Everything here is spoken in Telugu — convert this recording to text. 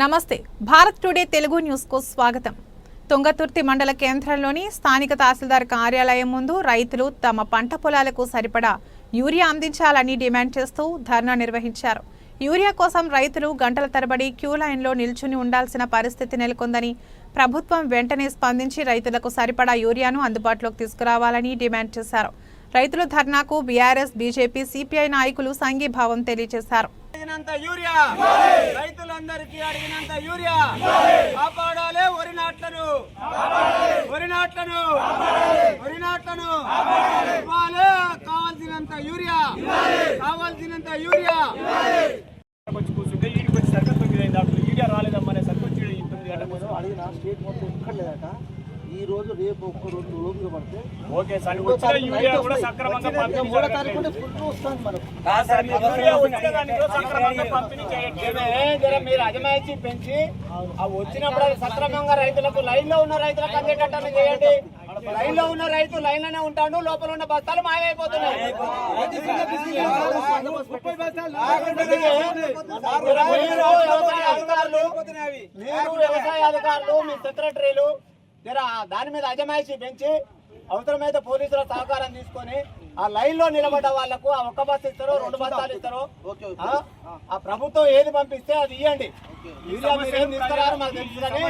నమస్తే. భారత్ టుడే తెలుగు న్యూస్కు స్వాగతం. తుంగతుర్తి మండల కేంద్రంలోని స్థానిక తహసీల్దార్ కార్యాలయం ముందు రైతులు తమ పంట పొలాలకు సరిపడా యూరియా అందించాలని డిమాండ్ చేస్తూ ధర్నా నిర్వహించారు. యూరియా కోసం రైతులు గంటల తరబడి క్యూ లైన్లో నిల్చుని ఉండాల్సిన పరిస్థితి నెలకొందని ప్రభుత్వం వెంటనే స్పందించి రైతులకు సరిపడా యూరియాను అందుబాటులోకి తీసుకురావాలని డిమాండ్ చేశారు. రైతుల ధర్నాకు బీఆర్ఎస్ బీజేపీ సిపిఐ నాయకులు సంఘీభావం తెలియజేశారు. అడిగినంత యూరియా. రైతులందరికీ అడిగినంత యూరియా. కాపాడాలే వరి నాట్లను. వరి నాట్లను. వరి నాట్లను. ఇవ్వాలే కావాల్సినంత యూరియా. కావాల్సినంత యూరియా. వచ్చి రాలేదమ్మా సర్పంచ్ తొమ్మిది గంటల కోసం అడిగిన స్టేట్ మొత్తం ఇక్కడ లేదట. ఈ రోజు రేపు ఒక్క రెండు రోజులు పడితే ఓకే సార్ వచ్చిన యూరియా కూడా సక్రమంగా పంపిణీ మూడో తారీఖు వస్తుంది మనకు మీరు అజమాయిషీ పెంచి ఆ వచ్చినప్పుడు అది సక్రమంగా రైతులకు లైన్లో ఉన్న రైతులకు అందేటట్టు చేయండి. లైన్లో ఉన్న రైతు లైన్లోనే ఉంటాడు లోపల ఉన్న బస్తాలు మాయమైపోతున్నాయి. వ్యవసాయ అధికారులు మీ సెక్రటరీలు దాని మీద అజమాయిషీ పెంచి అవసరమైతే పోలీసుల సహకారం తీసుకొని ఆ లైన్లో నిలబడ్డ వాళ్ళకు ఆ ఒక్క బస్సు ఇస్తారో రెండు బస్తాలు ఇస్తారో ఆ, ప్రభుత్వం ఏది పంపిస్తే అది ఇవ్వండి తీసుకురారు మాకు తెలుసు కానీ